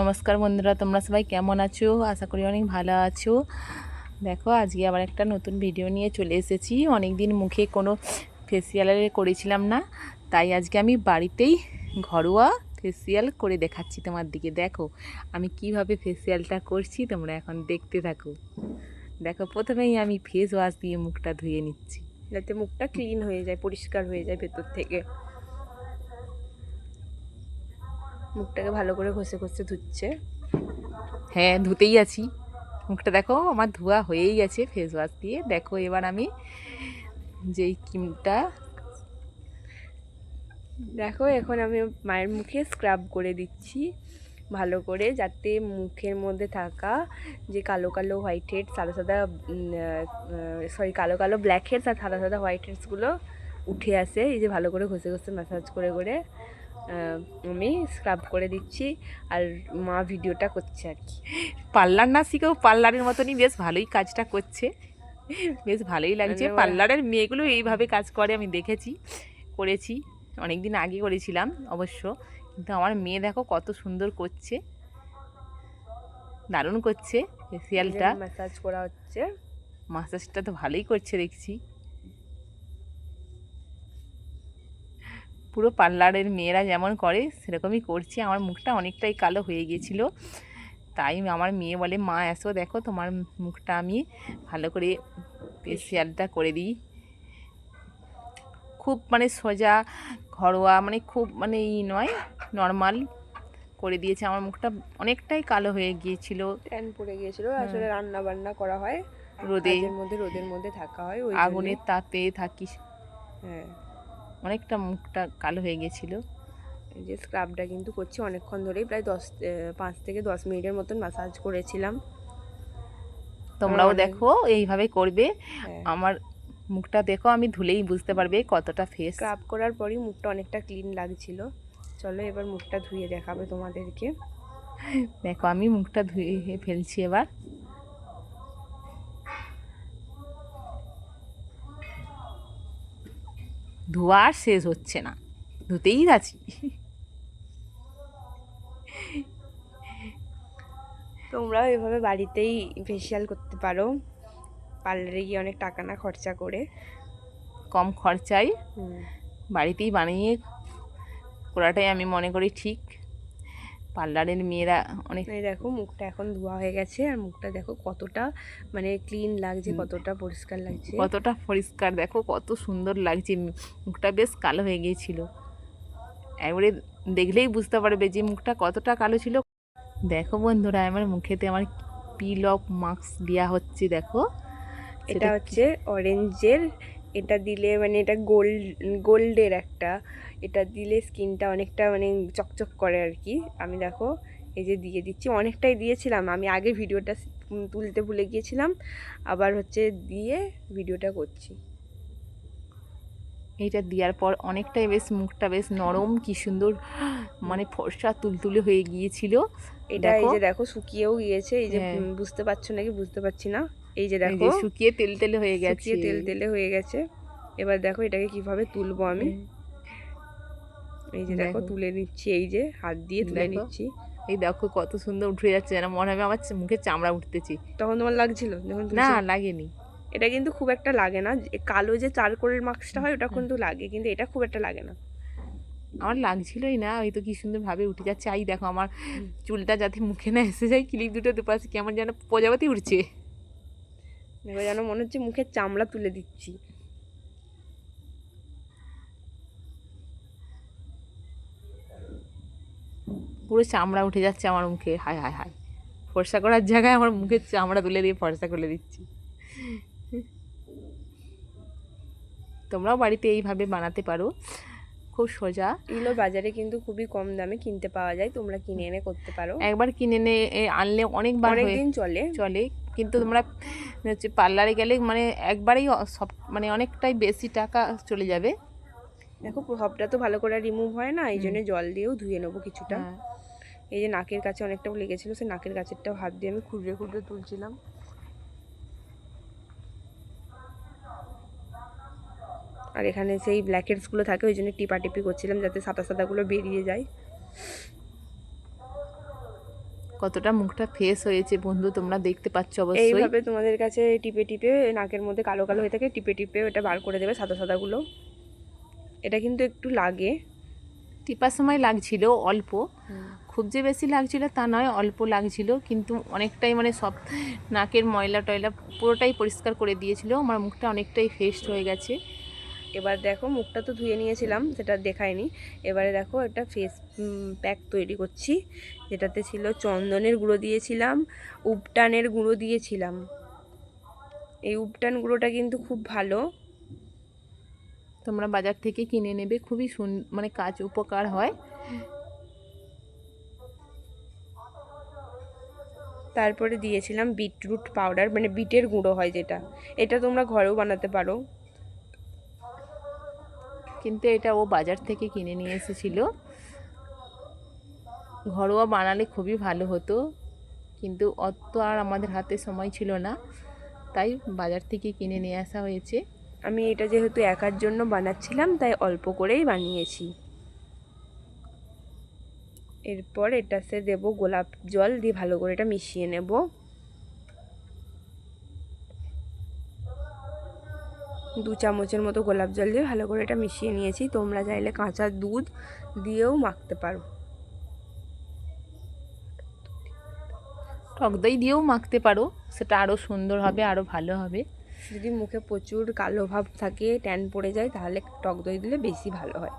নমস্কার বন্ধুরা, তোমরা সবাই কেমন আছো? আশা করি অনেক ভালো আছো। দেখো, আজকে আবার একটা নতুন ভিডিও নিয়ে চলে এসেছি। অনেক দিন মুখে কোনো ফেসিয়াল করেছিলাম না, তাই আজকে আমি বাড়িতেই ঘরোয়া ফেসিয়াল করে দেখাচ্ছি তোমার দিকে। দেখো, আমি কীভাবে ফেসিয়ালটা করছি, তোমরা এখন দেখতে থাকো। দেখো, প্রথমেই আমি ফেস ওয়াশ দিয়ে মুখটা ধুয়ে নিচ্ছি, যাতে মুখটা ক্লিন হয়ে যায়, পরিষ্কার হয়ে যায় ভেতর থেকে। মুখটাকে ভালো করে ঘষে ঘষে ধুচ্ছে। হ্যাঁ ধুতেই আছি। মুখটা দেখো, আমার ধোয়া হয়েই গেছে ফেস ওয়াশ দিয়ে। দেখো এবার আমি যেই ক্রিমটা দেখো, এখন আমি মায়ের মুখে স্ক্রাব করে দিচ্ছি। ভালো করে যাতে মুখের মধ্যে থাকা যে কালো কালো হোয়াইট হেড সাদা সাদা সরি কালো কালো ব্ল্যাক হেডস আর সাদা সাদা হোয়াইট হেডসগুলো উঠে আসে। এই যে ভালো করে ঘষে ঘষে ম্যাসাজ করে করে আমি স্ক্রাব করে দিচ্ছি আর মা ভিডিওটা করছে আর কি। পার্লার না শিখেও পার্লারের মতনই বেশ ভালোই কাজটা করছে। বেশ ভালোই লাগছে। পার্লারের মেয়েগুলো এইভাবে কাজ করে আমি দেখেছি করেছি। অনেক দিন আগে করেছিলাম অবশ্য। কিন্তু আমার মেয়ে দেখো কত সুন্দর করছে। দারুণ করছে ফেসিয়ালটা ম্যাসাজ করা হচ্ছে। মাসাজটা তো ভালোই করছে দেখছি। পুরো পার্লারের মেয়েরা যেমন করে সেরকমই করছে। আমার মুখটা অনেকটাই কালো হয়ে গিয়েছিল। তাই আমার মেয়ে বলে মা এসো দেখো তোমার মুখটা আমি ভালো করে ফেসিয়ালটা করে দিই। খুব মানে সোজা ঘরোয়া মানে খুব মানে ই নয় নর্মাল করে দিয়েছে। আমার মুখটা অনেকটাই কালো হয়ে গিয়েছিল। ট্যান পড়ে গিয়েছিল। আসলে রান্না বান্না করা হয়। রোদে। কাজের মধ্যে রোদের মধ্যে থাকা হয় ওই আগুনের তাতে থাকি জন্যে- হ্যাঁ। অনেকটা মুখটা কালো হয়ে গেছিল। এই যে স্ক্রাবটা কিন্তু করছি অনেকক্ষণ ধরেই প্রায় দশ পাঁচ থেকে দশ মিনিটের মতন ম্যাসাজ করেছিলাম। তোমরাও দেখো এইভাবে করবে। হ্যাঁ। আমার মুখটা দেখো আমি ধুলেই বুঝতে পারবে কতটা ফেস স্ক্রাব করার পরই মুখটা অনেকটা ক্লিন লাগছিল। চলো এবার মুখটা ধুয়ে দেখাবে তোমাদেরকে। দেখো আমি মুখটা ধুয়ে ফেলছি এবার। ধোয়া আর শেষ হচ্ছে না। ধুতেই আছি তোমরাও এভাবে বাড়িতেই ফেসিয়াল করতে পারো। পার্লারে গিয়ে অনেক টাকা না খরচা করে। কম খরচায় বাড়িতেই বানিয়ে করাটাই আমি মনে করি ঠিক। পার্লারের মেয়েরা অনেক দেখো মুখটা এখন ধোয়া হয়ে গেছে আর মুখটা দেখো কতটা মানে ক্লিন লাগছে কতটা পরিষ্কার লাগছে। কতটা পরিষ্কার দেখো কত সুন্দর লাগছে মুখটা বেশ কালো হয়ে গিয়েছিল। একবারে দেখলেই বুঝতে পারবে যে মুখটা কতটা কালো ছিল। দেখো বন্ধুরা আমার মুখেতে আমার পিল অফ মাস্ক দেওয়া হচ্ছে দেখো। এটা হচ্ছে অরেঞ্জের এটা দিলে মানে এটা গোল্ড গোল্ডের একটা। এটা দিলে স্কিনটা অনেকটা মানে চকচক করে আর কি আমি দেখো এই যে দিয়ে দিচ্ছি। অনেকটাই দিয়েছিলাম। আমি আগে ভিডিওটা তুলতে ভুলে গিয়েছিলাম। আবার হচ্ছে দিয়ে ভিডিওটা করছি। এইটা দেওয়ার পর অনেকটাই বেশ মুখটা বেশ নরম। কি সুন্দর মানে ফর্সা তুলতুলে হয়ে গিয়েছিল। এটা এই যে দেখো শুকিয়েও গিয়েছে। এই যে হ্যাঁ। বুঝতে পারছ নাকি? বুঝতে পারছি না? এই যে দেখো শুকিয়ে তেল তেলে হয়ে গেছে। শুকিয়ে তেল তেলে হয়ে গেছে। এবার দেখো এটাকে কীভাবে তুলবো আমি। এই যে দেখো। তুলে নিচ্ছি এই যে হাত দিয়ে তুলে নিচ্ছি। এই দেখো কত সুন্দর উঠে যাচ্ছে যেন মনে হবে আমার মুখে চামড়া উঠতেছি। তখন তোমার লাগছিল যখন না লাগেনি। এটা কিন্তু খুব একটা লাগে না কালো যে চারকোলের মাস্কটা হয় ওটা কিন্তু লাগে কিন্তু এটা খুব একটা লাগে না। আমার লাগছিলই না ওই তো কি সুন্দর ভাবে উঠে যাচ্ছে। আই দেখো আমার চুলটা যাতে মুখে না এসে যায় ক্লিপ দুটো দুপাশে কেমন যেন প্রজাপতি উঠছে দেখো যেন মনে হচ্ছে মুখের চামড়া তুলে দিচ্ছি। পুরো চামড়া উঠে যাচ্ছে আমার মুখে। হায় হায় হায়। ফর্সা করার জায়গায় আমার মুখের চামড়া তুলে দিয়ে ফর্সা করে দিচ্ছি। তোমরাও বাড়িতে এইভাবে বানাতে পারো। খুব সোজা। এগুলো বাজারে কিন্তু খুবই কম দামে কিনতে পাওয়া যায়। তোমরা কিনে এনে করতে পারো। একবার কিনে এনে আনলে অনেকবার অনেকদিন চলে। চলে। কিন্তু তোমরা হচ্ছে পার্লারে গেলে মানে একবারেই সব মানে অনেকটাই বেশি টাকা চলে যাবে। দেখো সবটা তো ভালো করে রিমুভ হয় না এই জন্য জল দিয়েও ধুয়ে নেব কিছুটা। হ্যাঁ। এই যে নাকের কাছে অনেকটা লেগেছিল সে নাকের কাছেরটাও হাত দিয়ে আমি খুঁড়ে খুঁড়ে তুলছিলাম। আর এখানে সেই ব্ল্যাকেটসগুলো থাকে ওই জন্য টিপাটিপি করছিলাম যাতে সাদা সাদাগুলো বেরিয়ে যায়। কতটা মুখটা ফেস হয়েছে বন্ধু তোমরা দেখতে পাচ্ছ অবশ্যই। এইভাবে তোমাদের কাছে টিপে টিপে নাকের মধ্যে কালো কালো হয়ে থাকে টিপে টিপে ওটা বার করে দেবে সাদা সাদাগুলো এটা কিন্তু একটু লাগে। টিপার সময় লাগছিল অল্প। খুব যে বেশি লাগছিল তা নয় অল্প লাগছিল কিন্তু অনেকটাই মানে সব নাকের ময়লা টয়লা পুরোটাই পরিষ্কার করে দিয়েছিল আমার মুখটা অনেকটাই ফেস্ট হয়ে গেছে। এবার দেখো মুখটা তো ধুয়ে নিয়েছিলাম, সেটা দেখায়নি। এবারে দেখো একটা ফেস প্যাক তৈরি করছি, যেটাতে ছিল চন্দনের গুঁড়ো দিয়েছিলাম, উপটানের গুঁড়ো দিয়েছিলাম। এই উপটান গুঁড়োটা কিন্তু খুব ভালো। তোমরা বাজার থেকে কিনে নেবে, খুবই সুন মানে কাজ উপকার হয়। তারপরে দিয়েছিলাম বিটরুট পাউডার মানে বিটের গুঁড়ো হয় যেটা। এটা তোমরা ঘরেও বানাতে পারো। কিন্তু এটা ও বাজার থেকে কিনে নিয়ে এসেছিল। ঘরোয়া বানালে খুবই ভালো হতো, কিন্তু অত আর আমাদের হাতে সময় ছিল না, তাই বাজার থেকে কিনে নিয়ে আসা হয়েছে। আমি এটা যেহেতু একার জন্য বানাচ্ছিলাম, তাই অল্প করেই বানিয়েছি। এরপর এটাতে দেব গোলাপ জল দিয়ে ভালো করে এটা মিশিয়ে নেব। দু চামচের মতো গোলাপ জল দিয়ে ভালো করে এটা মিশিয়ে নিয়েছি। তোমরা চাইলে কাঁচা দুধ দিয়েও মাখতে পারো। টক দই দিয়েও মাখতে পারো সেটা আরও সুন্দর হবে আরও ভালো হবে। যদি মুখে প্রচুর কালো ভাব থাকে ট্যান পড়ে যায় তাহলে টক দই দিলে বেশি ভালো হয়।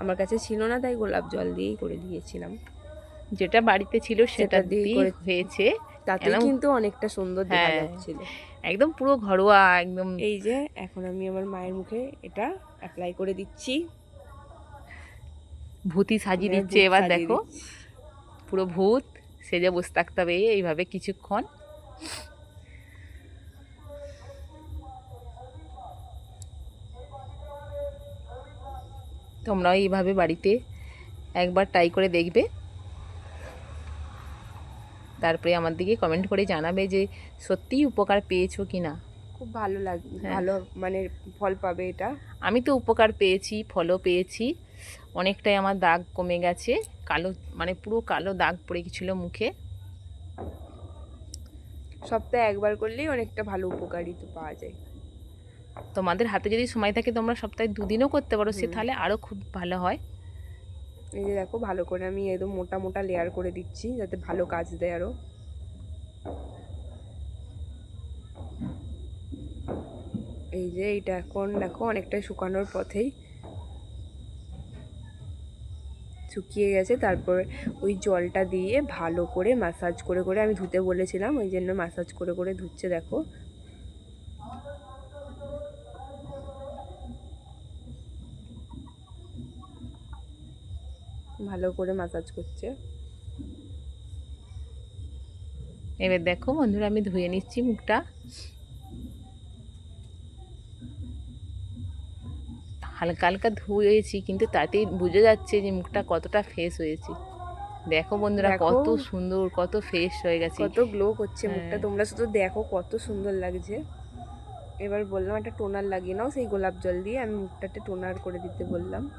আমার কাছে ছিল না তাই গোলাপ জল দিয়েই করে দিয়েছিলাম। যেটা বাড়িতে ছিল সেটা দিয়ে দিয়েই হয়েছে। তাতে কিন্তু অনেকটা সুন্দর দেখা হ্যাঁ। যাচ্ছিল। একদম পুরো ঘরোয়া একদম এই যে এখন আমি আমার মায়ের মুখে এটা অ্যাপ্লাই করে দিচ্ছি। ভূতি সাজিয়ে হ্যাঁ, দিচ্ছে এবার দেখো। পুরো ভূত সেজে বসে থাকতে হবে এইভাবে কিছুক্ষণ। তোমরাও এইভাবে বাড়িতে একবার ট্রাই করে দেখবে। তারপরে আমার দিকে কমেন্ট করে জানাবে যে সত্যিই উপকার পেয়েছ কি না? খুব ভালো লাগে হ্যাঁ। ভালো মানে ফল পাবে এটা। আমি তো উপকার পেয়েছি ফলও পেয়েছি অনেকটাই আমার দাগ কমে গেছে কালো মানে পুরো কালো দাগ পড়ে গেছিল মুখে। সপ্তাহে একবার করলেই অনেকটা ভালো উপকারিতা পাওয়া যায়। তোমাদের হাতে যদি সময় থাকে তোমরা সপ্তাহে দুদিনও করতে পারো সে তাহলে আরও খুব ভালো হয়। এই যে দেখো, ভালো করে আমি একদম মোটা মোটা লেয়ার করে দিচ্ছি, যাতে ভালো কাজ দেয় আরও। এই যে এইটা এখন দেখো অনেকটাই শুকানোর পথেই শুকিয়ে গেছে। তারপর ওই জলটা দিয়ে ভালো করে মাসাজ করে করে আমি ধুতে বলেছিলাম, ওই জন্য মাসাজ করে করে ধুচ্ছে, দেখো। ভালো করে মাসাজ করছে। এবার দেখো বন্ধুরা আমি ধুয়ে নিচ্ছি মুখটা। হালকা হালকা ধুয়েছি কিন্তু তাতেই বোঝা যাচ্ছে যে মুখটা কতটা ফ্রেশ হয়েছে। দেখো বন্ধুরা কত সুন্দর কত ফ্রেশ হয়ে গেছে। কত গ্লো করছে মুখটা। হ্যাঁ। তোমরা শুধু দেখো কত সুন্দর লাগছে। এবার বললাম একটা টোনার লাগিয়ে নাও সেই গোলাপ জল দিয়ে। আমি মুখটাতে টোনার করে দিতে বললাম।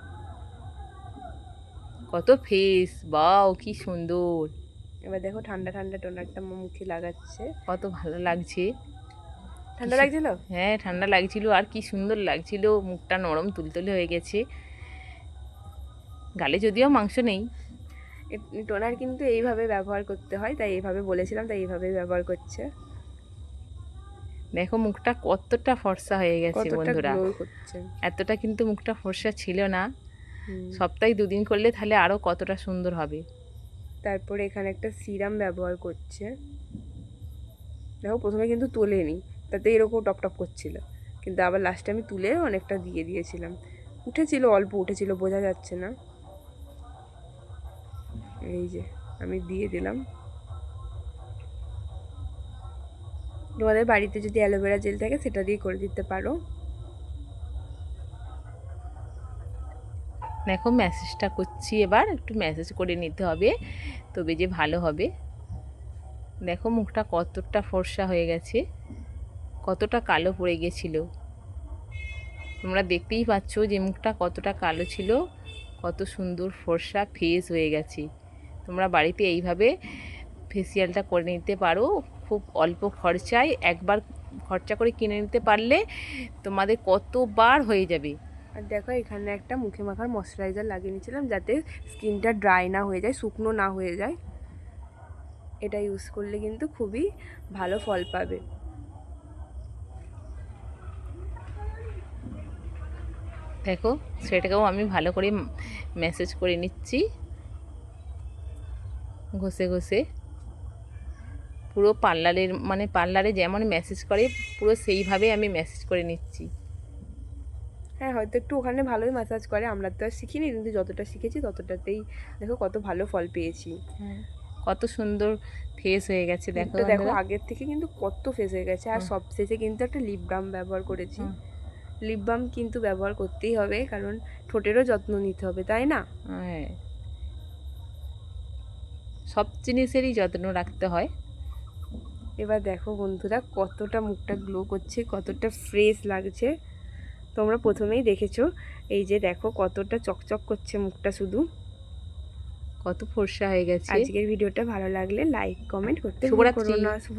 কত ফেস বাও কি সুন্দর। এবার দেখো ঠান্ডা ঠান্ডা টোনারটা মুখে লাগাচ্ছে। কত ভালো লাগছে। ঠান্ডা লাগছিল? হ্যাঁ ঠান্ডা লাগছিল আর কি সুন্দর লাগছিল। মুখটা নরম তুলতুলে হয়ে গেছে। গালে যদিও মাংস নেই। টোনার কিন্তু এইভাবে ব্যবহার করতে হয় তাই এইভাবে বলেছিলাম তাই এইভাবেই ব্যবহার করছে। দেখো মুখটা কতটা ফর্সা হয়ে গেছে বন্ধুরা। এতটা কিন্তু মুখটা ফর্সা ছিল না। সপ্তাহে দুদিন করলে তাহলে আরও কতটা সুন্দর হবে। তারপরে এখানে একটা সিরাম ব্যবহার করছে। দেখো প্রথমে কিন্তু তোলেনি তাতে এরকম টপ টপ করছিল। কিন্তু আবার লাস্টে আমি তুলে অনেকটা দিয়ে দিয়েছিলাম। উঠেছিল অল্প উঠেছিল বোঝা যাচ্ছে না। এই যে আমি দিয়ে দিলাম। তোমাদের বাড়িতে যদি অ্যালোভেরা জেল থাকে সেটা দিয়ে করে দিতে পারো। দেখো ম্যাসেজটা করছি এবার, একটু ম্যাসেজ করে নিতে হবে, তবে যে ভালো হবে। দেখো মুখটা কতটা ফর্সা হয়ে গেছে, কতটা কালো পড়ে গেছিল। তোমরা দেখতেই পাচ্ছ যে মুখটা কতটা কালো ছিল, কত সুন্দর ফর্সা ফেস হয়ে গেছে। তোমরা বাড়িতে এইভাবে ফেসিয়ালটা করে নিতে পারো, খুব অল্প খরচায়। একবার খরচা করে কিনে নিতে পারলে তোমাদের কতবার হয়ে যাবে। আর দেখো, এখানে একটা মুখে মাখার ময়শ্চারাইজার লাগিয়ে নিয়েছিলাম যাতে স্কিনটা ড্রাই না হয়ে যায়, শুকনো না হয়ে যায়। এটা ইউজ করলে কিন্তু খুবই ভালো ফল পাবে। দেখো, সেটাকেও আমি ভালো করে মেসেজ করে নিচ্ছি। ঘষে ঘষে। পুরো পার্লারের মানে পার্লারে যেমন মেসেজ করে, পুরো সেইভাবে আমি মেসেজ করে নিচ্ছি। হ্যাঁ হয়তো একটু ওখানে ভালোই ম্যাসাজ করে। আমরা তো আর শিখিনি কিন্তু যতটা শিখেছি ততটাতেই দেখো কত ভালো ফল পেয়েছি। কত সুন্দর ফেস হয়ে গেছে দেখো দেখো আগের থেকে কিন্তু কত ফেস হয়ে গেছে। আর। সব শেষে কিন্তু একটা লিপ বাম ব্যবহার করেছি। লিপ বাম কিন্তু ব্যবহার করতেই হবে কারণ ঠোঁটেরও যত্ন নিতে হবে তাই না? হ্যাঁ। সব জিনিসেরই যত্ন রাখতে হয়। এবার দেখো বন্ধুরা কতটা মুখটা গ্লো করছে কতটা ফ্রেশ লাগছে। তোমরা প্রথমেই দেখেছ। এই যে দেখো কতটা চকচক করছে মুখটা শুধু। কত ফর্সা হয়ে গেছে। আজকের ভিডিওটা ভালো লাগলে লাইক কমেন্ট করতে শুভরাত্রি। শুভ